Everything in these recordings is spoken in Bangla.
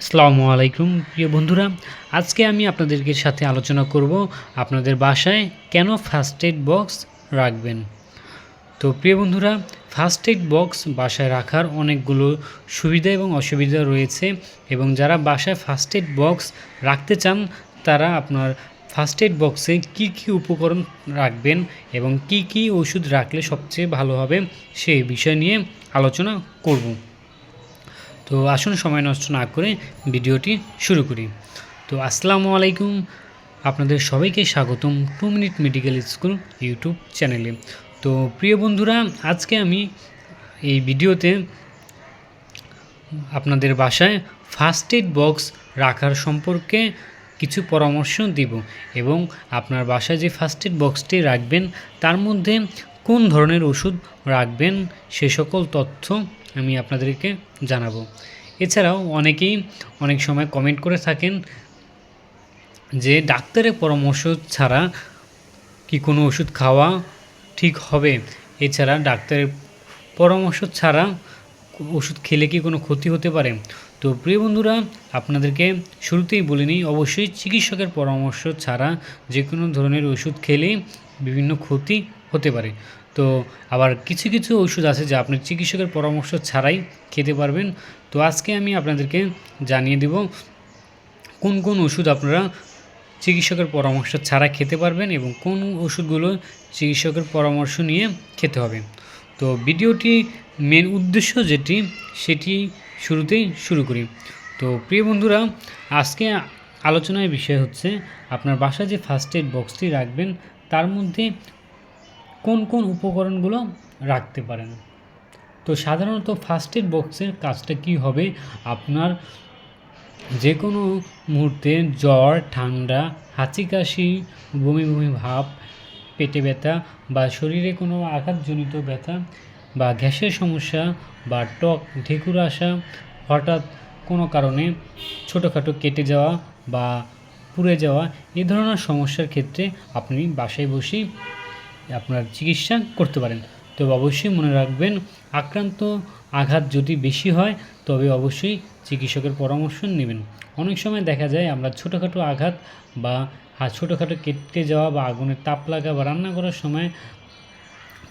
আসসালামু আলাইকুম, প্রিয় বন্ধুরা। আজকে আমি আপনাদেরকে সাথে আলোচনা করব আপনাদের বাসায় কেন ফার্স্ট এড বক্স রাখবেন। তো প্রিয় বন্ধুরা ফার্স্ট এড বক্স বাসায় রাখার অনেকগুলো সুবিধা এবং অসুবিধা রয়েছে এবং যারা বাসায় ফার্স্ট এড বক্স রাখতে চান, তারা আপনার ফার্স্ট এড বক্সে কী কী উপকরণ রাখবেন এবং কি কি ওষুধ রাখলে সবচেয়ে ভালো হবে সেই বিষয় নিয়ে আলোচনা করব। তো আসুন সময় নষ্ট না করে ভিডিওটি শুরু করি। তো আসসালামু আলাইকুম, আপনাদের সবাইকে স্বাগতম two minute medical school YouTube চ্যানেলে। তো প্রিয় বন্ধুরা, আজকে আমি এই ভিডিওতে আপনাদের বাসায় ফার্স্ট এড বক্স রাখার সম্পর্কে কিছু পরামর্শ দিব এবং আপনার বাসায় যে ফার্স্ট এড বক্সটি রাখবেন, তার মধ্যে কোন ধরনের ওষুধ রাখবেন, সে সকল তথ্য আমি আপনাদেরকে জানাব। এছাড়াও অনেকেই অনেক সময় কমেন্ট করে থাকেন যে ডাক্তারের পরামর্শ ছাড়া কি কোনো ওষুধ খাওয়া ঠিক হবে? এছাড়া ডাক্তারের পরামর্শ ছাড়া ওষুধ খেলে কি কোনো ক্ষতি হতে পারে? তো প্রিয় বন্ধুরা, আপনাদেরকে শুরুতেই বলে নিই, অবশ্যই চিকিৎসকের পরামর্শ ছাড়া যে কোনো ধরনের ওষুধ খেলে বিভিন্ন ক্ষতি হতে পারে। তো আবার কিছু কিছু ওষুধ আছে যা আপনি চিকিৎসকের পরামর্শ ছাড়াই খেতে পারবেন। তো আজকে আমি আপনাদেরকে জানিয়ে দেব কোন কোন ওষুধ আপনারা চিকিৎসকের পরামর্শ ছাড়া খেতে পারবেন এবং কোন ওষুধগুলো চিকিৎসকের পরামর্শ নিয়ে খেতে হবে। তো ভিডিওটি মেন উদ্দেশ্য যেটি, সেটি শুরুতেই শুরু করি। তো প্রিয় বন্ধুরা, আজকে আলোচনার বিষয় হচ্ছে, আপনার বাসায় যে ফার্স্ট এড বক্সটি রাখবেন, তার মধ্যে কোন কোন উপকরণগুলো রাখতে পারেন? তো সাধারণত ফার্স্ট এড বক্সের কাজটা কি হবে? আপনার যে কোনো মুহূর্তে জ্বর, ঠান্ডা হাঁচি কাশি বমি বমি ভাব, পেটে ব্যথা বা শরীরে কোনো আঘাতজনিত ব্যথা বা গ্যাসের সমস্যা বা টক ঢেকুর আসা, হঠাৎ কোনো কারণে ছোটোখাটো কেটে যাওয়া বা পুড়ে যাওয়া এ ধরনের সমস্যার ক্ষেত্রে আপনি বাসায় বসেই আপনার চিকিৎসা করতে পারেন। তবে অবশ্যই মনে রাখবেন, আক্রান্ত আঘাত যদি বেশি হয়, তবে অবশ্যই চিকিৎসকের পরামর্শ নেবেন। অনেক সময় দেখা যায় আমরা ছোটোখাটো আঘাত বা ছোটোখাটো কেটে যাওয়া বা আগুনের তাপ লাগা বা রান্না করার সময়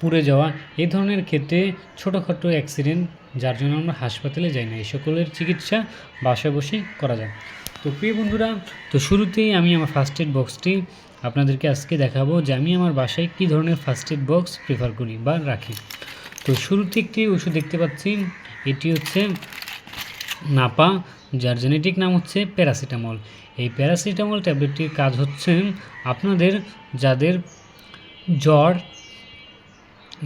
পুড়ে যাওয়া এই ধরনের ক্ষেত্রে ছোটোখাটো অ্যাক্সিডেন্ট, যার জন্য আমরা হাসপাতালে যাই না। এই সকলের চিকিৎসা বাসায় বসেই করা যায়। তো প্রিয় বন্ধুরা, তো শুরুতেই আমি আমার ফার্স্ট এড বক্সটি আপনাদেরকে আজকে দেখাবো যে আমি আমার বাসায় কী ধরনের ফার্স্ট এড বক্স প্রেফার করি বা রাখি। তো শুরুতে একটি ওষুধ দেখতে পাচ্ছি। এটি হচ্ছে নাপা, যার জেনেটিক নাম হচ্ছে প্যারাসিটামল এই প্যারাসিটামল ট্যাবলেটটির কাজ হচ্ছে আপনাদের যাদের জ্বর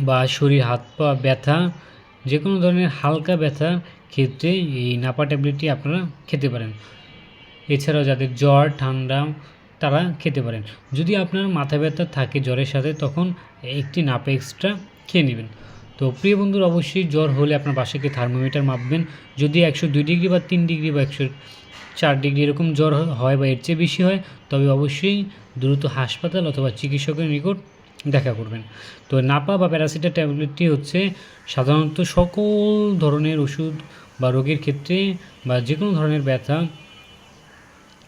বা শরীর, হাত পা ব্যথা যে কোনো ধরনের হালকা ব্যথা, ক্ষেত্রে এই নাপা ট্যাবলেটটি আপনারা খেতে পারেন। এছাড়াও যাদের জ্বর, ঠান্ডা তারা খেতে পারেন। যদি আপনার মাথা ব্যথা থাকে জ্বরের সাথে, তখন একটি নাপা এক্সট্রা খেয়ে নেবেন। তো প্রিয় বন্ধুর, অবশ্যই জ্বর হলে আপনার বাসাকে থার্মোমিটার মাপবেন। যদি একশো দুই ডিগ্রি বা তিন ডিগ্রি বা একশো চার ডিগ্রি এরকম জ্বর হয় বা এর চেয়ে বেশি হয়, তবে অবশ্যই দ্রুত হাসপাতাল অথবা চিকিৎসকের নিকট দেখা করবেন। তো নাপা বা প্যারাসিটা ট্যাবলেটটি হচ্ছে সাধারণত সকল ধরনের ওষুধ বা রোগের ক্ষেত্রে বা যে কোনো ধরনের ব্যথা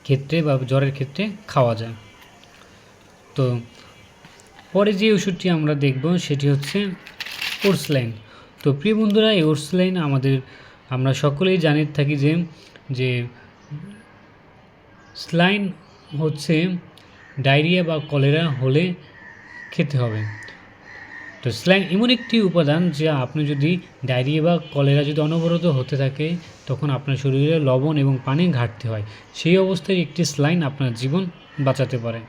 ক্ষেত্রে বা জ্বরের ক্ষেত্রে খাওয়া যায়। তো পরে যে ওষুধটি আমরা দেখব সেটি হচ্ছে ওর্সলাইন। তো প্রিয় বন্ধুরা, এই ওর্সলাইন আমাদের, আমরা সকলেই জানি, থাকি যে যে স্লাইন হচ্ছে ডায়রিয়া বা কলেরা হলে খেতে হবে। তো স্ল্যাং এমন একটি উপাদান যা আপনি যদি ডায়রিয়া বা কলেরা যদি অনবরত হতে থাকে, তখন আপনার শরীরে লবণ এবং পানির ঘাটতি হয়। সেই অবস্থায় একটি স্লাইন আপনার জীবন বাঁচাতে পারে।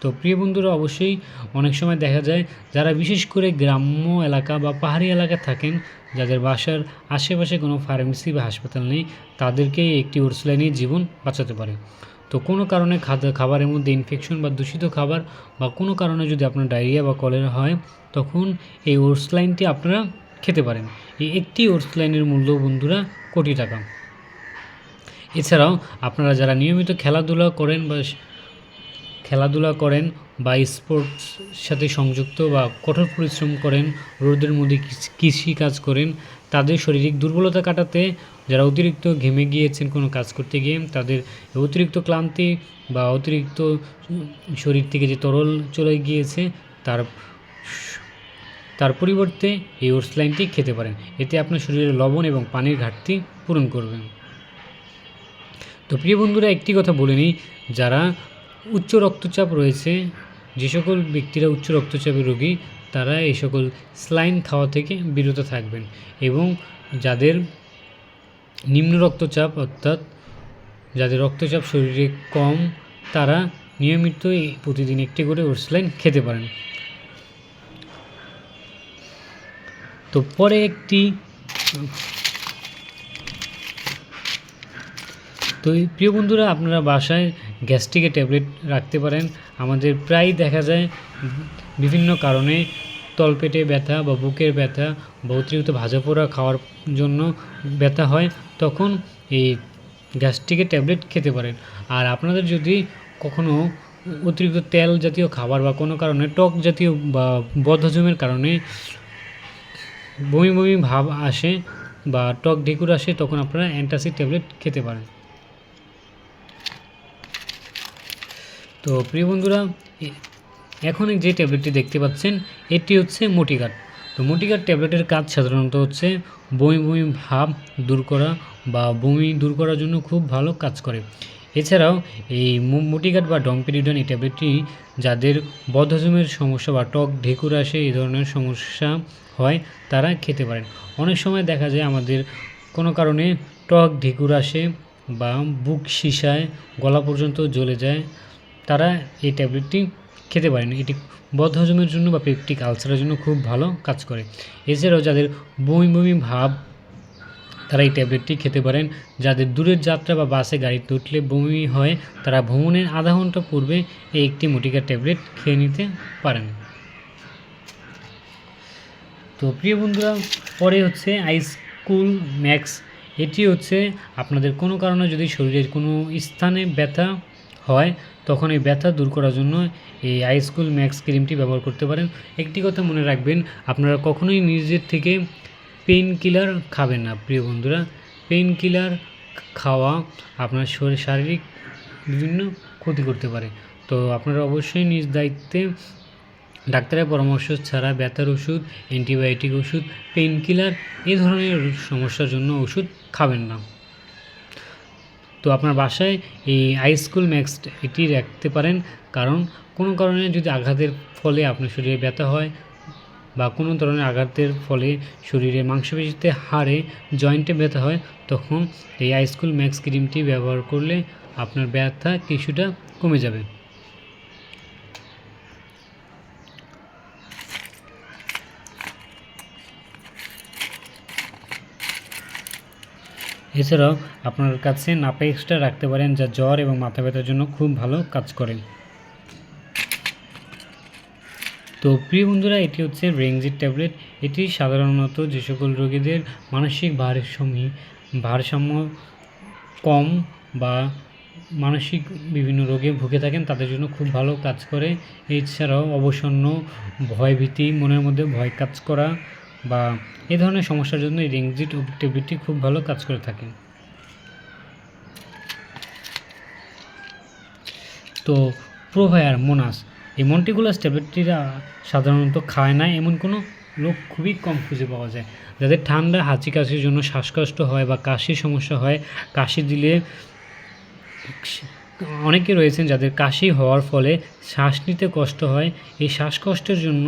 তো প্রিয় বন্ধুরা, অবশ্যই অনেক সময় দেখা যায় যারা বিশেষ করে গ্রাম্য এলাকা বা পাহাড়ি এলাকায় থাকেন, যাদের বাসার আশেপাশে কোনো ফার্মেসি বা হাসপাতাল নেই তাদেরকে একটি ওরসলাইনই জীবন বাঁচাতে পারে। তো কোনো কারণে খাবারের মধ্যে ইনফেকশন বা দূষিত খাবার বা কোনো কারণে যদি আপনার ডায়রিয়া বা কলেরা হয়, তখন এই ওর্সলাইনটি আপনারা খেতে পারেন। এই একটি ওর্সলাইনের মূল্য বন্ধুরা কোটি টাকা। এছাড়াও আপনারা যারা নিয়মিত খেলাধুলা করেন বা খেলাধুলা করেন বা স্পোর্টস সাথে সংযুক্ত বা কঠোর পরিশ্রম করেন, রোদের মধ্যে কৃষি কাজ করেন তাদের শারীরিক দুর্বলতা কাটাতে, যারা অতিরিক্ত ঘেমে গিয়েছেন কোনো কাজ করতে গিয়ে, তাদের অতিরিক্ত ক্লান্তি বা অতিরিক্ত শরীর থেকে যে তরল চলে গিয়েছে, তার তার পরিবর্তে এই ওটস লাইনটি খেতে পারেন। এতে আপনার শরীরে লবণ এবং পানির ঘাটতি পূরণ করবেন তো প্রিয় বন্ধুরা, একটি কথা বলে নিই, যারা উচ্চ রক্তচাপ রয়েছে, যে সকল ব্যক্তিরা উচ্চ রক্তচাপের রোগী তারা এই সকল স্লাইন খাওয়া থেকে বিরত থাকবেন এবং যাদের নিম্ন রক্তচাপ অর্থাৎ যাদের রক্তচাপ শরীরে কম, তারা নিয়মিত প্রতিদিন একটি করে ওটসলাইন খেতে পারেন। তো পরে একটি তো এই প্রিয় বন্ধুরা, আপনারা বাসায় গ্যাস্ট্রিকের ট্যাবলেট রাখতে পারেন। আমাদের প্রায় দেখা যায় বিভিন্ন কারণে তলপেটে ব্যথা বা বুকের ব্যথা বা অতিরিক্ত ভাজা পোড়া খাওয়ার জন্য ব্যথা হয়, তখন এই গ্যাস্ট্রিকের ট্যাবলেট খেতে পারেন। আর আপনাদের যদি কখনো অতিরিক্ত তেল জাতীয় খাবার বা কোনো কারণে টক জাতীয় বা বদহজমের কারণে বমি বমি ভাব আসে বা টক ঢেকুর আসে, তখন আপনারা অ্যান্টাসিড ট্যাবলেট খেতে পারেন। তো প্রিয় বন্ধুরা এখন যে ট্যাবলেটটি দেখতে পাচ্ছেন, এটি হচ্ছে মোটিকাট তো মোটিকাট ট্যাবলেটের কাজ সাধারণত হচ্ছে বমি বমি ভাব দূর করা বা বমি দূর করার জন্য খুব ভালো কাজ করে। এছাড়াও এই মোটিকাট বা ডংপেরিডন এই ট্যাবলেটটি যাদের বদহজমের সমস্যা বা টক ঢেকুর আসে, এই ধরনের সমস্যা হয়, তারা খেতে পারেন। অনেক সময় দেখা যায় আমাদের কোনো কারণে টক ঢেকুর আসে বা বুক সিসায় গলা পর্যন্ত জ্বলে যায় তারা এই ট্যাবলেটটি খেতে পারেন এটি বদ্ধ বদহজমের জন্য বা পেপটিক আলসারের জন্য খুব ভালো কাজ করে। এছাড়াও যাদের বমি বমি ভাব, তারা এই ট্যাবলেটটি খেতে পারেন। যাদের দূরের যাত্রা বা বাসে গাড়িতে উঠলে বমি হয়, তারা ভ্রমণের আধা ঘণ্টা পূর্বে এই একটি মোটিকার ট্যাবলেট খেয়ে নিতে পারেন। তো প্রিয় বন্ধুরা, পরে হচ্ছে আইসকুল ম্যাক্স এটি হচ্ছে আপনাদের কোনো কারণে যদি শরীরের কোনো স্থানে ব্যথা হয়, তখন এই ব্যথা দূর করার জন্য এই আইসকুল ম্যাক্স ক্রিমটি ব্যবহার করতে পারেন। একটি কথা মনে রাখবেন, আপনারা কখনোই নিজের থেকে পেইন কিলার খাবেন না, প্রিয় বন্ধুরা। পেইন কিলার খাওয়া আপনার শরীর শারীরিক বিভিন্ন ক্ষতি করতে পারে। তো আপনারা অবশ্যই নিজ দায়িত্বে ডাক্তারের পরামর্শ ছাড়া ব্যথার ওষুধ অ্যান্টিবায়োটিক ওষুধ পেইন কিলার এই ধরনের সমস্যার জন্য ওষুধ খাবেন না। তো আপনার বাসায় এই আইস্কুল ম্যাক্স এটি রাখতে পারেন। কারণ কোনো কারণে যদি আঘাতের ফলে আপনার শরীরে ব্যথা হয় বা কোনো ধরনের আঘাতের ফলে শরীরে মাংসপেশিতে হাড়ে জয়েন্টে ব্যথা হয়, তখন এই আইস্কুল ম্যাক্স ক্রিমটি ব্যবহার করলে আপনার ব্যথা কিছুটা কমে যাবে। এছাড়াও আপনার কাছে নাপা এক্সট্রা রাখতে পারেন, যা জ্বর এবং মাথা ব্যথার জন্য খুব ভালো কাজ করে। তো প্রিয় বন্ধুরা, এটি হচ্ছে রেঞ্জির ট্যাবলেট। এটি সাধারণত যে সকল রোগীদের মানসিক ভারসাম্য ভারসাম্য কম বা মানসিক বিভিন্ন রোগে ভুগে থাকেন, তাদের জন্য খুব ভালো কাজ করে। এছাড়াও অবসন্ন, ভয়ভীতি, মনের মধ্যে ভয় কাজ করা বা এ ধরনের সমস্যার জন্য এই রেঞ্জিট ট্যাবলেটটি খুব ভালো কাজ করে থাকে। তো প্রোভায়ার মোনাস, এই মন্টিকুলাস ট্যাবলেটটিরা সাধারণত খায় না, এমন কোনো লোক খুবই কম খুঁজে পাওয়া যায়। যাদের ঠান্ডা, হাঁচি কাশির জন্য শ্বাসকষ্ট হয় বা কাশির সমস্যা হয়, কাশি দিলে অনেকে রয়েছেন যাদের কাশি হওয়ার ফলে শ্বাস নিতে কষ্ট হয়। এই শ্বাসকষ্টের জন্য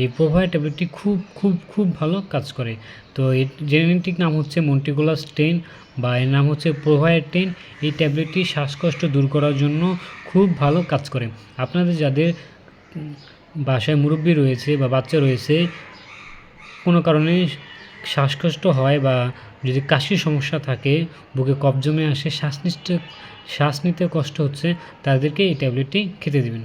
এই প্রোভায়ার ট্যাবলেটটি খুব খুব খুব ভালো কাজ করে। তো এর জেনেটিক নাম হচ্ছে মন্টিকুলাস টেন বা এর নাম হচ্ছে প্রোভায়ার টেন। এই ট্যাবলেটটি শ্বাসকষ্ট দূর করার জন্য খুব ভালো কাজ করে। আপনাদের যাদের বাসায় মুরব্বি রয়েছে বা বাচ্চা রয়েছে, কোনো কারণে শ্বাসকষ্ট হয় বা যদি কাশির সমস্যা থাকে, বুকে কফ জমে আসে শ্বাস নিতে শ্বাস নিতে কষ্ট হচ্ছে, তাদেরকে এই ট্যাবলেটটি খেতে দেবেন।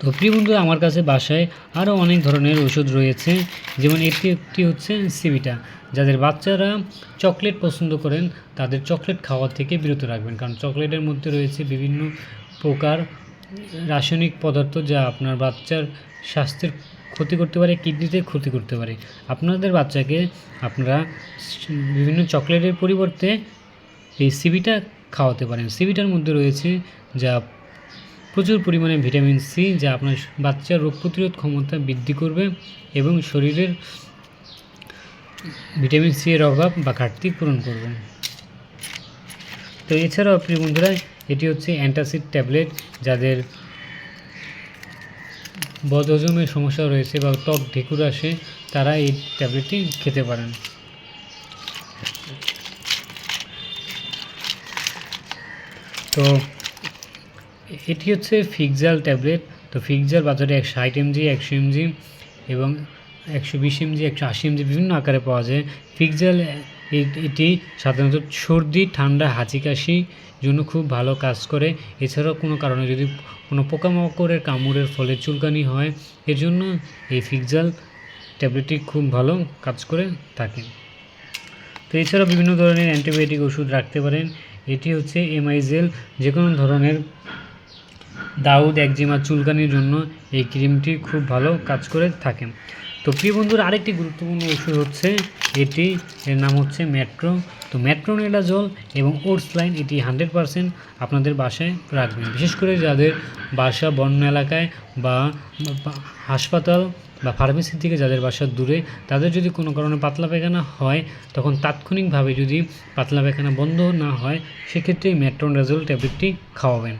তো প্রিয় বন্ধুরা, আমার কাছে বাসায় আরও অনেক ধরনের ওষুধ রয়েছে। যেমন এটি একটি হচ্ছে সিবিটা যাদের বাচ্চারা চকলেট পছন্দ করেন, তাদের চকলেট খাওয়া থেকে বিরত রাখবেন। কারণ চকলেটের মধ্যে রয়েছে বিভিন্ন প্রকার রাসায়নিক পদার্থ, যা আপনার বাচ্চার স্বাস্থ্যের ক্ষতি করতে পারে, কিডনিতে ক্ষতি করতে পারে। আপনাদের বাচ্চাকে আপনারা বিভিন্ন চকলেটের পরিবর্তে এই সিবিটা খাওয়াতে পারেন। সিবিটার মধ্যে রয়েছে যা প্রচুর পরিমাণে ভিটামিন সি, যা আপনার বাচ্চার রোগ প্রতিরোধ ক্ষমতা বৃদ্ধি করবে এবং শরীরের ভিটামিন সি এর অভাব বা ঘাটতি পূরণ করবে। তো এছাড়াও প্রিয় বন্ধুরা, এটি হচ্ছে অ্যান্টাসিড ট্যাবলেট, যাদের বদহজমের সমস্যা রয়েছে বা ত্বক ঢেকুর আসে, তারা এই ট্যাবলেটটি খেতে পারেন। তো, এটি হচ্ছে ফিক্সাল ট্যাবলেট। তো ফিক্সাল বাজারে একশো ষাট এমজি, একশো এমজি এবং একশো বিশ এমজি, একশো আশি এমজি বিভিন্ন আকারে পাওয়া যায়। এ- এটি সাধারণত সর্দি, ঠান্ডা হাঁচি কাশি জন্য খুব ভালো কাজ করে। এছাড়াও কোনো কারণে যদি কোনো পোকামাকড়ের কামড়ের ফলে চুলকানি হয় এর জন্য এই ফিক্সাল ট্যাবলেটটি খুব ভালো কাজ করে থাকে। তো এছাড়াও বিভিন্ন ধরনের অ্যান্টিবায়োটিক ওষুধ রাখতে পারেন। এটি হচ্ছে এমআইজেল যে কোনো ধরনের দাউদ, একজিমা চুলকানির জন্য এই ক্রিমটি খুব ভালো কাজ করে থাকে। তো প্রিয় বন্ধুর, আরেকটি গুরুত্বপূর্ণ ওষুধ হচ্ছে এটি, এর নাম হচ্ছে মেট্রো তো মেট্রোনেলাজল এবং ওটস লাইন এটি হান্ড্রেড পারসেন্ট আপনাদের বাসায় রাখবেন। বিশেষ করে যাদের বাসা বন্য এলাকায় বা হাসপাতাল বা ফার্মেসি থেকে যাদের বাসা দূরে, তাদের যদি কোনো কারণে পাতলা পায়খানা হয়, তখন তাৎক্ষণিকভাবে যদি পাতলা পায়খানা বন্ধ না হয়, সেক্ষেত্রে এই মেট্রোনেলাজল ট্যাবলেটটি খাওয়াবেন।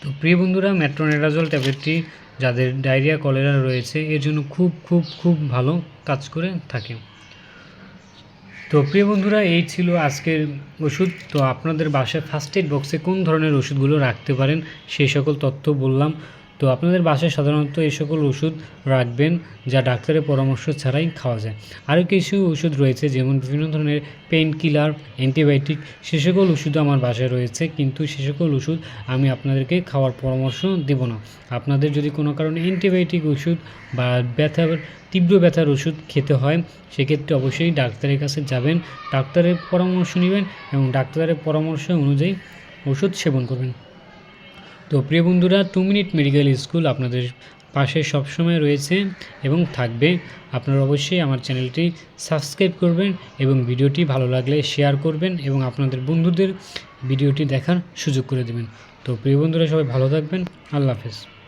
তো প্রিয় বন্ধুরা মেট্রোনেডাজল ট্যাবলেটটি যাদের ডায়রিয়া, কলেরা রয়েছে, এর জন্য খুব খুব খুব ভালো কাজ করে থাকে। তো প্রিয় বন্ধুরা, এই ছিল আজকের ওষুধ। তো আপনাদের বাসায় ফার্স্ট এড বক্সে কোন ধরনের ওষুধগুলো রাখতে পারেন সেই সকল তথ্য বললাম। তো আপনাদের বাসায় সাধারণত এই সকল ওষুধ রাখবেন যা ডাক্তারের পরামর্শ ছাড়াই খাওয়া যায়। আরও কিছু ওষুধ রয়েছে, যেমন বিভিন্ন ধরনের পেইন কিলার অ্যান্টিবায়োটিক সে সকল ওষুধ আমার বাসায় রয়েছে, কিন্তু সে সকল ওষুধ আমি আপনাদেরকে খাওয়ার পরামর্শ দেব না। আপনাদের যদি কোনো কারণে অ্যান্টিবায়োটিক ওষুধ বা ব্যথার, তীব্র ব্যথার ওষুধ খেতে হয়, সেক্ষেত্রে অবশ্যই ডাক্তারের কাছে যাবেন, ডাক্তারের পরামর্শ নেবেন এবং ডাক্তারের পরামর্শ অনুযায়ী ওষুধ সেবন করবেন। তো প্রিয় বন্ধুরা টু মিনিট মেডিকেল স্কুল আপনাদের পাশে সবসময় রয়েছে এবং থাকবে। আপনারা অবশ্যই আমার চ্যানেলটি সাবস্ক্রাইব করবেন এবং ভিডিওটি ভালো লাগলে শেয়ার করবেন এবং আপনাদের বন্ধুদের ভিডিওটি দেখার সুযোগ করে দেবেন। তো প্রিয় বন্ধুরা, সবাই ভালো থাকবেন। আল্লাহ হাফেজ।